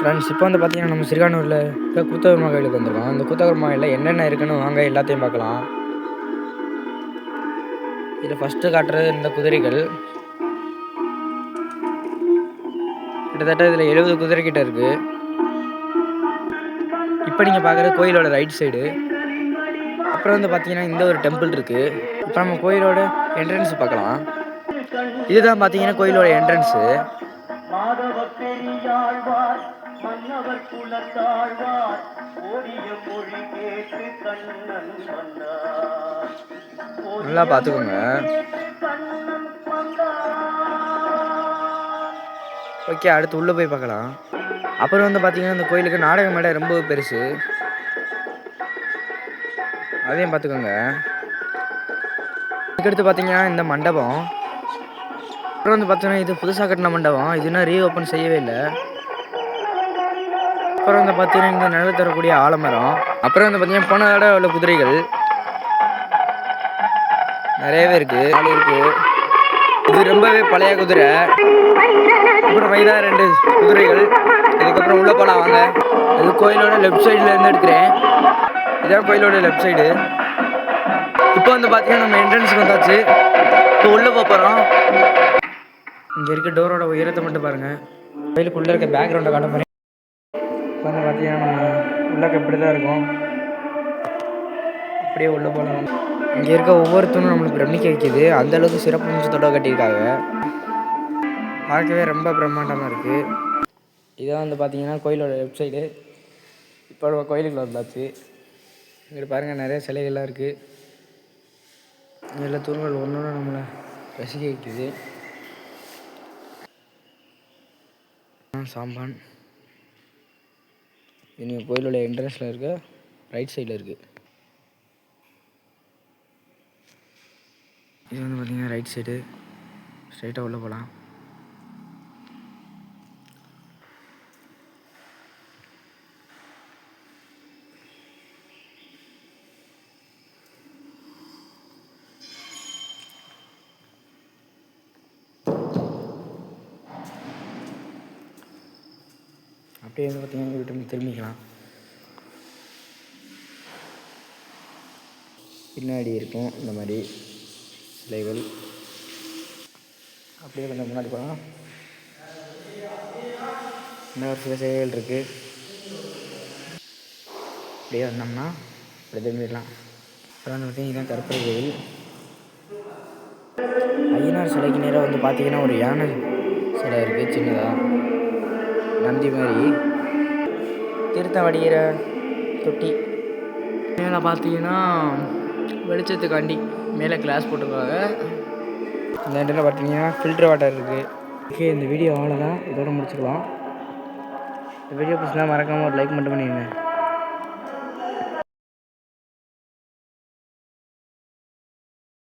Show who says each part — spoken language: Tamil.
Speaker 1: ஃப்ரெண்ட்ஸ் இப்போ வந்து பார்த்தீங்கன்னா நம்ம சிறுகானூரில் இருக்க குத்தகர்மா கோயிலுக்கு வந்திருக்கோம். அந்த குத்தகர்மா கோயிலில் என்னென்ன இருக்குன்னு வாங்க எல்லாத்தையும் பார்க்கலாம். இதில் ஃபஸ்ட்டு காட்டுறது இந்த குதிரைகள். கிட்டத்தட்ட இதில் எழுபது குதிரை கிட்ட இருக்குது இப்போ நீங்கள் பார்க்குறது கோயிலோட ரைட் சைடு அப்புறம் வந்து பார்த்தீங்கன்னா இந்த ஒரு டெம்பிள் இருக்குது இப்போ நம்ம கோயிலோட என்ட்ரன்ஸ் பார்க்கலாம். இதுதான் பார்த்தீங்கன்னா கோயிலோட என்ட்ரன்ஸு
Speaker 2: குலத்தாழ்வார் ஓடிய மொழி கேட்டு கண்ணன் வந்தார்.
Speaker 1: நல்லா பார்த்துக்கோங்க. ஓகே அடுத்து உள்ளே போய் பார்க்கலாம். அப்புறம் வந்து பார்த்தீங்கன்னா இந்த கோயிலுக்கு நாடக மேடை ரொம்ப பெருசு. அதையும் பார்த்துக்கோங்க. அதுக்கடுத்து பார்த்தீங்கன்னா இந்த மண்டபம். அப்புறம் வந்து பார்த்தீங்கன்னா இது புதுசாக கட்டின மண்டபம். இது இன்னும் ரீஓப்பன் செய்யவே இல்லை. அப்புறம் வந்து பார்த்தீங்கன்னா இந்த நிழல் தரக்கூடிய ஆலமரம். அப்புறம் வந்து பார்த்தீங்கன்னா போன உள்ள குதிரைகள். நிறையவே இருக்கு. ஆள் இருக்கு. இது ரொம்பவே பழைய குதிரை. அப்புறம் வயதா ரெண்டு குதிரைகள். இதுக்கப்புறம் உள்ள போலாம் வாங்க. இது கோயிலோட லெஃப்ட் சைடுல இருந்து எடுக்கிறேன். இதான் கோயிலோட லெஃப்ட் சைடு இப்போ வந்து பார்த்தீங்கன்னா நம்ம என்ட்ரன்ஸ் வந்தாச்சு. இப்போ உள்ளே போக போகிறோம் இங்கே இருக்க டோரோட உயரத்தை மட்டும் பாருங்கள் கோயிலுக்குள்ளே இருக்க பேக்ரவுண்டை காட்ட போகிறேன் வந்து பார்த்தீங்கன்னா நம்ம உள்ளக்க இப்படி தான் இருக்கும். அப்படியே உள்ளே போகலாம் இங்கே இருக்க ஒவ்வொருத்தரும் நம்மளுக்கு பிரமிக்க வைக்கிது. அந்த அளவுக்கு சிறப்பு அம்சத்தோட கட்டியிருக்காங்க. பார்க்கவே ரொம்ப பிரம்மாண்டமாக இருக்குது இதான் வந்து பார்த்தீங்கன்னா கோயிலோட லெஃப்ட் சைடு இப்போ நம்ம கோயிலுக்குள்ள வந்தாச்சு. இங்கே பாருங்கள் நிறைய சிலைகள்லாம் இருக்குது எல்லா தூண்கள் ஒன்று ஒன்று நம்மளை ரசிக்க வைக்குது. சாம்பான் நீங்கள் கோயிலோட என்ட்ரன்ஸில் இருக்க ரைட் சைடில் இருக்குது இது வந்து பார்த்தீங்கன்னா ரைட் சைடு ஸ்ட்ரைட்டாக உள்ளே போகலாம் அப்படியே வந்து பார்த்திங்கன்னா வீட்டு திரும்பிக்கலாம். பின்னாடி இருக்கும் இந்த மாதிரி சிலைகள். அப்படியே கொஞ்சம் முன்னாடி போகலாம். இந்த ஒரு சில சிலைகள் இருக்குது அப்படியே வந்தோம்னா அப்படியே திரும்பிடலாம். அப்புறம் வந்து பார்த்தீங்கன்னா இதுதான் கருப்பர் கோவில். ஐயனார் சிலைக்கு நேராக வந்து பார்த்தீங்கன்னா ஒரு யானை சிலை இருக்குது சின்னதாக நந்தி மாதிரி. திருத்தம் வடிகிற தொட்டி. மேலே பார்த்தீங்கன்னா வெளிச்சத்துக்காண்டி மேலே கிளாஸ் போட்டிருக்காங்க. இந்த இடத்துல பார்த்தீங்கன்னா ஃபில்டர் வாட்டர் இருக்குது ஓகே இந்த வீடியோ அவ்வளோதான் இதோட முடிச்சுக்கலாம் இந்த வீடியோ பிடிச்சா மறக்காமல் ஒரு லைக் மட்டும் பண்ணிடுங்க